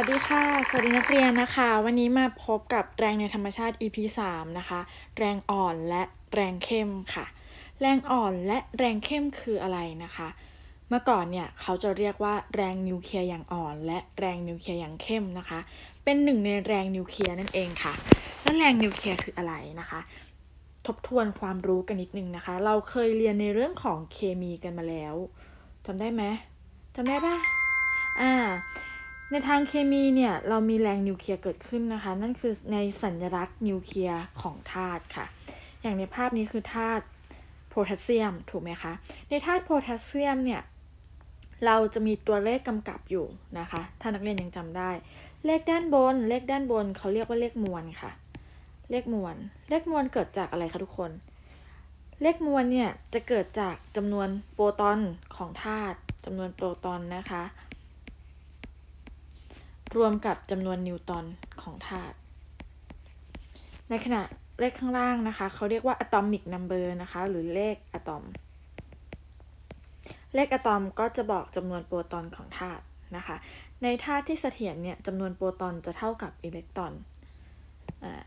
วัสดีค่ะ สวัสดีนักเรียนนะคะ วันนี้มาพบกับแรงในธรรมชาติ EP 3 นะคะ แรงอ่อนและแรงเข้มค่ะ แรงอ่อนและแรงเข้มคืออะไรนะคะ เมื่อก่อนเนี่ยเขาจะเรียกว่าแรงนิวเคลียร์อย่างอ่อน และแรงนิวเคลียร์อย่างเข้มนะคะ เป็นหนึ่งในแรงนิวเคลียร์นั่นเองค่ะ และแรงนิวเคลียร์คืออะไรนะคะ ทบทวนความรู้กันนิดนึงนะคะ เราเคยเรียนในเรื่องของเคมีกันมาแล้วจำได้ไหมจำได้ปะอ่า ในทางเคมีเนี่ยเรามีแรงนิวเคลียร์เกิดขึ้นนะคะ นั่นคือในสัญลักษณ์นิวเคลียร์ของธาตุค่ะ อย่างในภาพนี้คือธาตุโพแทสเซียมถูกไหมคะในธาตุโพแทสเซียมเนี่ยเราจะมีตัวเลขกำกับอยู่นะคะ ถ้านักเรียนยังจำได้ เลขด้านบน เลขด้านบนเขาเรียกว่าเลขมวลค่ะ เลขมวล เลขมวลเกิดจากอะไรคะทุกคน เลขมวลเนี่ยจะเกิดจากจำนวนโปรตอนของธาตุจำนวนโปรตอนนะคะ รวมกับจำนวนนิวตอนของธาตุ ในขณะเลขข้างล่างนะคะ เขาเรียกว่า atomic number นะคะ หรือเลขอะตอม เลขอะตอมก็จะบอกจำนวนโปรตอนของธาตุนะคะ ในธาตุที่เสถียรเนี่ยจำนวนโปรตอนจะเท่ากับอิเล็กตรอนอ่า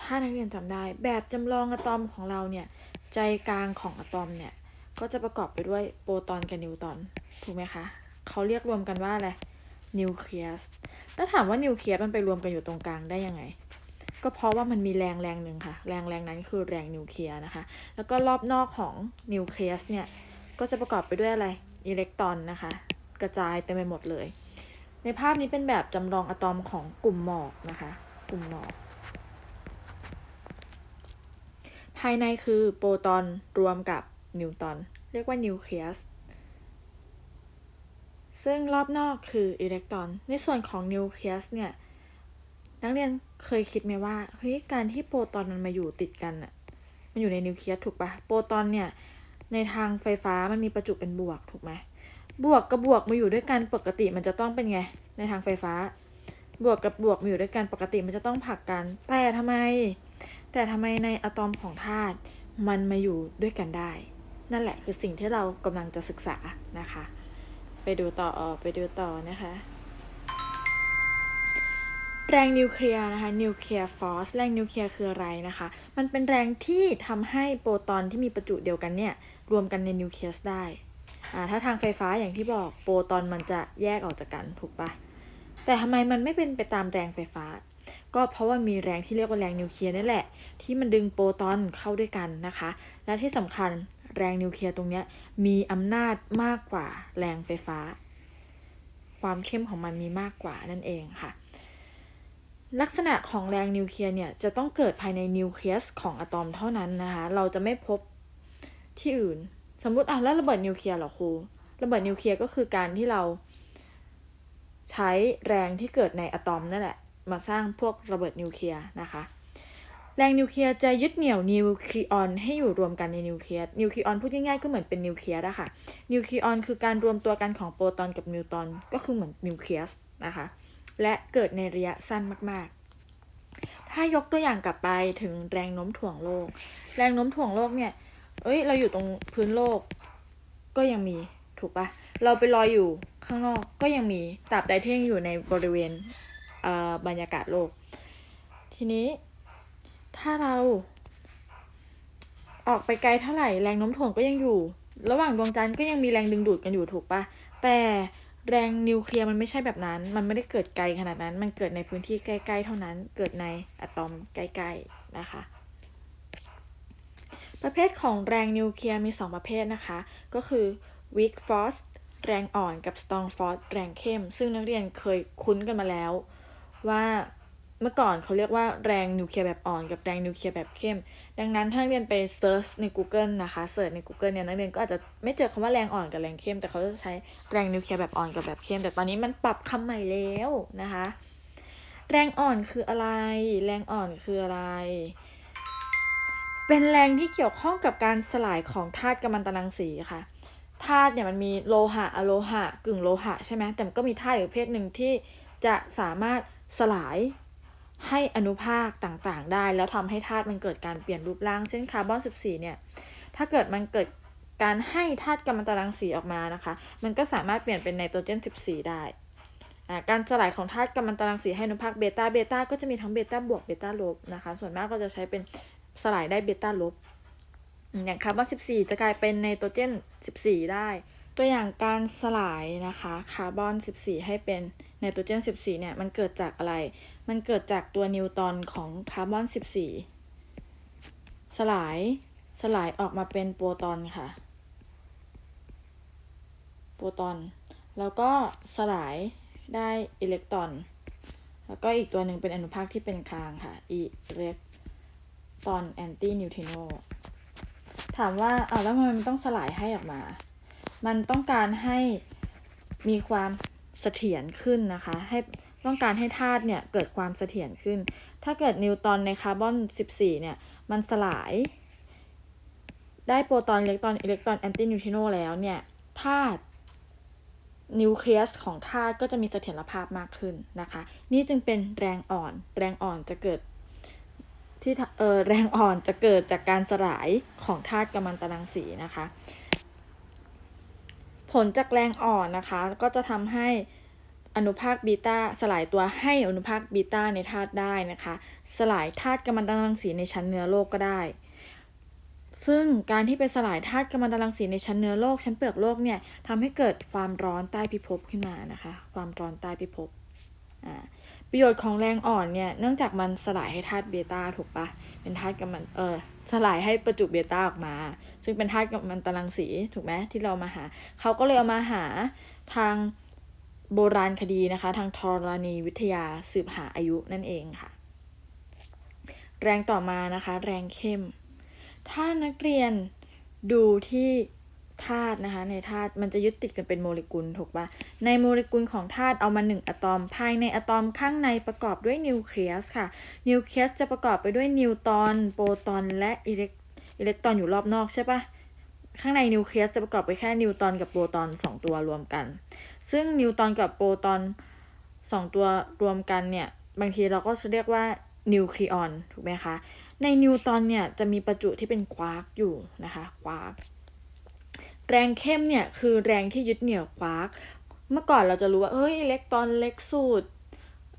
ถ้านักเรียนจำได้ แบบจำลองอะตอมของเราเนี่ย ใจกลางของอะตอมเนี่ย ก็จะประกอบไปด้วยโปรตอนกับนิวตรอน ถูกไหมคะ เขาเรียกรวมกันว่าอะไร นิวเคลียสแล้วถามว่านิวเคลียสมันไปรวมกันอยู่ตรงกลางได้ยังไง ก็เพราะว่ามันมีแรงแรงหนึ่งค่ะ แรงแรงนั้นคือแรงนิวเคลียร์นะคะ แล้วก็รอบนอกของนิวเคลียสเนี่ย ก็จะประกอบไปด้วยอะไร อิเล็กตรอนนะคะ กระจายเต็มไปหมดเลย ในภาพนี้เป็นแบบจำลองอะตอมของกลุ่มหมอกนะคะ กลุ่มหมอก ภายในคือโปรตอนรวมกับนิวตรอน เรียกว่านิวเคลียส ซึ่งรอบนอกคืออิเล็กตรอน ในส่วนของนิวเคลียสเนี่ยนักเรียนเคยคิดไหมว่าเฮ้ยการที่โปรตอนมันมาอยู่ติดกันอะมันอยู่ในนิวเคลียสถูกปะโปรตอนเนี่ยในทางไฟฟ้ามันมีประจุเป็นบวกถูกไหมบวกกับบวกมาอยู่ด้วยกันปกติมันจะต้องเป็นไง ในทางไฟฟ้า บวกกับบวกมาอยู่ด้วยกันปกติมันจะต้องผลักกัน แต่ทำไม แต่ทำไมในอะตอมของธาตุมันมาอยู่ด้วยกันได้ นั่นแหละคือสิ่งที่เรากำลังจะศึกษานะคะ ไปดูต่อออกไปดูต่อนะคะ แรงนิวเคลียร์นะคะนิวเคลียร์ฟอสแรงนิวเคลียร์คืออะไรนะคะ มันเป็นแรงที่ทำให้โปรตอนที่มีประจุเดียวกันเนี่ยรวมกันในนิวเคลียสได้อ่าถ้าทางไฟฟ้าอย่างที่บอกโปรตอนมันจะแยกออกจากกันถูกปะแต่ทำไมมันไม่เป็นไปตามแรงไฟฟ้า ก็เพราะว่ามีแรงที่เรียกว่าแรงนิวเคลียร์นี่แหละ ที่มันดึงโปรตอนเข้าด้วยกันนะคะ และที่สำคัญ แรงนิวเคลียร์ตรงนี้มีอำนาจมากกว่าแรงไฟฟ้า ความเข้มของมันมีมากกว่านั่นเองค่ะ ลักษณะของแรงนิวเคลียร์เนี่ยจะต้องเกิดภายในนิวเคลียสของอะตอมเท่านั้นนะคะ เราจะไม่พบที่อื่น สมมุติอะแล้วระเบิดนิวเคลียร์เหรอครูระเบิดนิวเคลียร์ก็คือการที่เราใช้แรงที่เกิดในอะตอมนั่นแหละ มาสร้างพวกระเบิดนิวเคลียร์นะคะ แรงนิวเคลียร์จะยึดเหนี่ยวนิวคลียอนให้อยู่รวมกันในนิวเคลียส นิวคลียอนพูดง่ายๆก็เหมือนเป็นนิวเคลียสอะค่ะ นิวคลียอนคือการรวมตัวกันของโปรตอนกับนิวตรอนก็คือเหมือนนิวเคลียสนะคะ และเกิดในระยะสั้นมากๆ ถ้ายกตัวอย่างกลับไปถึงแรงโน้มถ่วงโลก แรงโน้มถ่วงโลกเนี่ย เอ้ย เราอยู่ตรงพื้นโลก ก็ยังมีถูกปะเราไปลอยอยู่ข้างนอกก็ยังมีตราบใดที่ยังอยู่ในบริเวณเอ่อบรรยากาศโลก ทีนี้ ถ้าเราออกไปไกลเท่าไหร่แรงโน้มถ่วงก็ยังอยู่ ระหว่างดวงจันทร์ก็ยังมีแรงดึงดูดกันอยู่ถูกปะแต่แรงนิวเคลียร์มันไม่ใช่แบบนั้น มันไม่ได้เกิดไกลขนาดนั้น มันเกิดในพื้นที่ใกล้ๆเท่านั้น เกิดในอะตอมใกล้ๆนะคะ ประเภทของแรงนิวเคลียร์มี 2 ประเภทนะคะ ก็คือ weak force แรงอ่อนกับ strong force แรงเข้ม ซึ่งนักเรียนเคยคุ้นกันมาแล้วว่า เมื่อก่อนเขาเรียกว่าแรงนิวเคลียร์แบบอ่อนกับแรงนิวเคลียร์แบบเข้ม ดังนั้นถ้าเรียนไปเซิร์ชใน Google นะคะเสิร์ชใน Google เนี่ยนักเรียนก็อาจจะไม่เจอคำว่าแรงอ่อนกับแรงเข้ม แต่เขาจะใช้แรงนิวเคลียร์แบบอ่อนกับแบบเข้ม แต่ตอนนี้มันปรับคำใหม่แล้วนะคะ แรงอ่อนคืออะไร แรงอ่อนคืออะไร เป็นแรงที่เกี่ยวข้องกับการสลายของธาตุกัมมันตรังสีค่ะธาตุเนี่ยมันมีโลหะอะโลหะ กึ่งโลหะใช่ไหมแต่มันก็มีธาตุอีกประเภทหนึ่งที่จะสามารถสลาย ให้อนุภาคต่างๆ ได้ แล้วทำให้ธาตุมันเกิดการเปลี่ยนรูปร่าง เช่นคาร์บอน 14 เนี่ย ถ้าเกิดมันเกิดการให้ธาตุกัมมันตรังสีออกมานะคะ มันก็สามารถเปลี่ยนเป็นไนโตรเจน 14 ได้ การสลายของธาตุกัมมันตรังสีให้อนุภาคเบต้า เบต้าก็จะมีทั้งเบต้าบวก เบต้าลบนะคะ ส่วนมากก็จะใช้เป็นสลายได้เบต้าลบอืมอย่างคาร์บอน 14 จะกลายเป็นไนโตรเจน 14 ได้ ตัวอย่างการสลายนะคะ คาร์บอน 14 ให้เป็น ไนโตรเจน 14 เนี่ย มันเกิดจากอะไร มันเกิดจากตัวนิวตอนของคาร์บอน 14 สลาย สลายออกมาเป็นโปรตอนค่ะ โปรตอน แล้วก็สลายได้อิเล็กตรอน แล้วก็อีกตัวหนึ่งเป็นอนุภาคที่เป็นกลางค่ะ อิเล็กตรอนแอนตี้นิวทริโน ถามว่าอ้าวแล้วทำไมมันต้องสลายให้ออกมา มันต้องการให้มีความ เสถียรขึ้นนะคะ ให้ต้องการให้ธาตุเนี่ยเกิดความเสถียรขึ้น ถ้าเกิดนิวตอนในคาร์บอน 14 เนี่ย มันสลาย ได้โปรตอนอิเล็กตรอนอิเล็กตรอนแอนตี้นิวทริโนแล้วเนี่ยธาตุนิวเคลียสของธาตุก็จะมีเสถียรภาพมากขึ้นนะคะ นี่จึงเป็นแรงอ่อน แรงอ่อนจะเกิดที่เออแรงอ่อนจะเกิดจากการสลายของธาตุกัมมันตรังสีนะคะ ผลจากแรงอ่อนนะคะ ก็จะทำให้อนุภาคบีตาสลายตัวให้อนุภาคบีตาในธาตุได้นะคะ สลายธาตุกัมมันตรังสีในชั้นเนื้อโลกก็ได้ ซึ่งการที่ไปสลายธาตุกัมมันตรังสีในชั้นเนื้อโลก ชั้นเปลือกโลกเนี่ยทำให้เกิดความร้อนใต้พิภพขึ้นมานะคะ ความร้อนใต้พิภพอ่า ประโยชน์ของแรงอ่อนเนี่ยเนื่องจากมันสลายให้ธาตุเบต้าถูกปะเป็นธาตุกัมมันเออสลายให้ประจุเบต้าออกมา ซึ่งเป็นธาตุกัมมันตรังสีถูกไหมที่เรามาหา เขาก็เลยเอามาหาทางโบราณคดีนะคะ ทางธรณีวิทยาสืบหาอายุนั่นเองค่ะ แรงต่อมานะคะ แรงเข้ม ถ้านักเรียนดูที่ ธาตุนะคะ ในธาตุมันจะยึดติดกันเป็นโมเลกุลถูกปะในโมเลกุลของธาตุเอามาหนึ่งอะตอม ภายในอะตอมข้างในประกอบด้วยนิวเคลียสค่ะ นิวเคลียสจะประกอบไปด้วยนิวตรอน โปรตอนและอิเล็กอิเล็กตรอนอยู่รอบนอกใช่ปะข้างในนิวเคลียสจะประกอบไปแค่นิวตรอนกับโปรตอนสองตัวรวมกัน ซึ่งนิวตรอนกับโปรตอนสองตัวรวมกันเนี่ย บางทีเราก็จะเรียกว่านิวคลีออนถูกไหมคะ ในนิวตรอนเนี่ยจะมีประจุที่เป็นควาร์กอยู่นะคะ ควาร์ก แรงเข้มเนี่ยคือแรงที่ยึดเหนี่ยวควาร์กเมื่อก่อนเราจะรู้ว่าเอ้ยอิเล็กตรอนเล็กสุด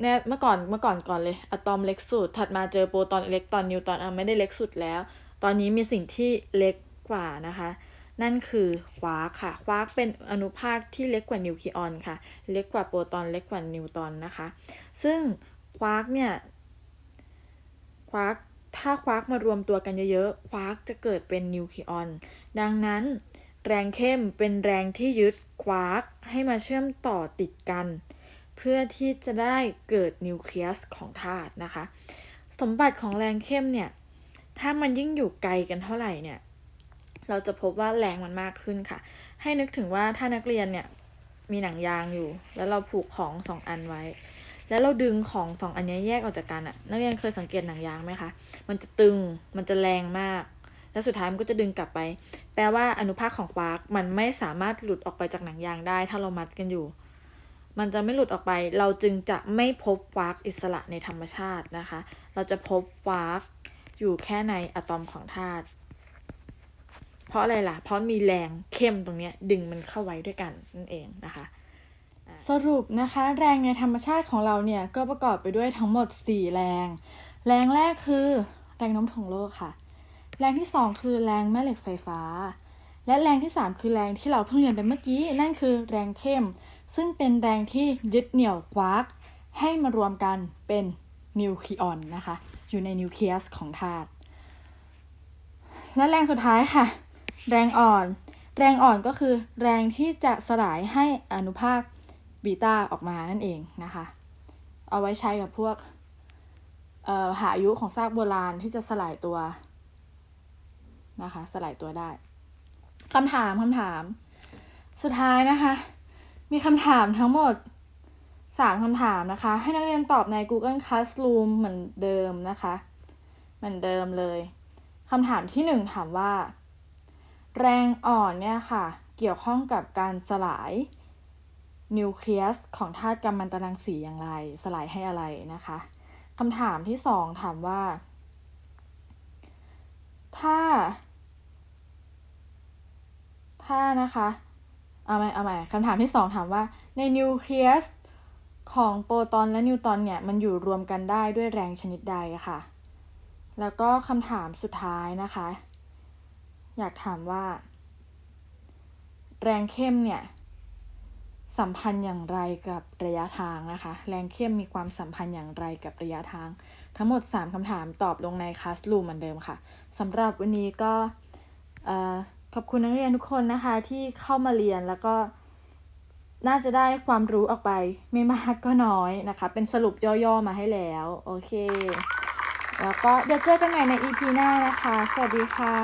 เนี่ยเมื่อก่อนเมื่อก่อนก่อนเลยอะตอมเล็กสุด ถัดมาเจอโปรตอนอิเล็กตรอนนิวตรอนอะไม่ได้เล็กสุดแล้ว ตอนนี้มีสิ่งที่เล็กกว่านะคะ นั่นคือควาร์กค่ะ ควาร์กเป็นอนุภาคที่เล็กกว่านิวคลียอนค่ะ เล็กกว่าโปรตอนเล็กกว่านิวตรอนนะคะ ซึ่งควาร์กเนี่ยควาร์กถ้าควาร์กมารวมตัวกันเยอะๆ ควาร์กจะเกิดเป็นนิวคลียอน ดังนั้น แรงเข้มเป็นแรงที่ยึดควาร์กให้มาเชื่อมต่อติดกัน เพื่อที่จะได้เกิดนิวเคลียสของธาตุนะคะ สมบัติของแรงเข้มเนี่ย ถ้ามันยิ่งอยู่ไกลกันเท่าไหร่เนี่ย เราจะพบว่าแรงมันมากขึ้นค่ะ ให้นึกถึงว่าถ้านักเรียนเนี่ยมีหนังยางอยู่ แล้วเราผูกของสองอันไว้ แล้วเราดึงของสองอันนี้แยกออกจากกันอะนักเรียนเคยสังเกตหนังยางไหมคะ มันจะตึง มันจะแรงมาก แล้วสุดท้ายมันก็จะดึงกลับไป แปลว่าอนุภาคของควาร์กมันไม่สามารถหลุดออกไปจากหนังยางได้ ถ้าเรามัดกันอยู่ มันจะไม่หลุดออกไป เราจึงจะไม่พบควาร์กอิสระในธรรมชาตินะคะ เราจะพบควาร์กอยู่แค่ในอะตอมของธาตุเพราะอะไรล่ะ เพราะมีแรงเข้มตรงนี้ดึงมันเข้าไว้ด้วยกันนั่นเองนะคะสรุปนะคะแรงในธรรมชาติของเราเนี่ยก็ประกอบไปด้วยทั้งหมด 4 แรง แรงแรกคือ แรงโน้มถ่วงโลกค่ะ แรงที่ 2 คือแรงแม่เหล็กไฟฟ้า และแรงที่ 3 คือแรงที่เราเพิ่งเรียนไปเมื่อกี้ นั่นคือแรงเข้ม ซึ่งเป็นแรงที่ยึดเหนี่ยวควาร์กให้มารวมกันเป็นนิวเคลียอนนะคะ อยู่ในนิวเคลียสของธาตุ และแรงสุดท้ายค่ะ แรงอ่อน แรงอ่อนก็คือแรงที่จะสลายให้อนุภาคบีตาออกมานั่นเองนะคะ เอาไว้ใช้กับพวกหาอายุของซากโบราณที่จะสลายตัว นะคะ สลายตัวได้คำถามคำถาม สุดท้ายนะคะ มีคำถามทั้งหมด 3คำถามนะคะ ให้นักเรียนตอบใน Google Classroom เหมือนเดิมนะคะ เหมือนเดิมเลยคำถามที่ 1 ถามว่า แรงอ่อนเนี่ยค่ะ เกี่ยวข้องกับการสลายนิวเคลียสของธาตุกัมมันตรังสีอย่างไร สลายให้อะไรนะคะคำถามที่ 2 ถามว่า ถ้า ถ้านะคะเอาใหม่เอาใหม่คำถามที่ 2 ถามว่าในนิวเคลียสของโปรตอนและนิวตอนเนี่ยมันอยู่รวมกันได้ด้วยแรงชนิดใดอะค่ะ แล้วก็คำถามสุดท้ายนะคะ อยากถามว่า แรงเข้มเนี่ยสัมพันธ์อย่างไรกับระยะทางนะคะ แรงเข้มมีความสัมพันธ์อย่างไรกับระยะทาง ทั้งหมด 3คำถามตอบลงในคลาส o ูมเหมือนเดิมค่ะสำหรับวันนี้ก็ ขอบคุณนักเรียนทุกคนนะคะที่เข้ามาเรียนแล้วก็น่าจะได้ความรู้ออกไปไม่มากก็น้อยนะคะ เป็นสรุปย่อๆมาให้แล้ว โอเค แล้วก็เดี๋ยวเจอกันใหม่ใน EP หน้านะคะ สวัสดีค่ะ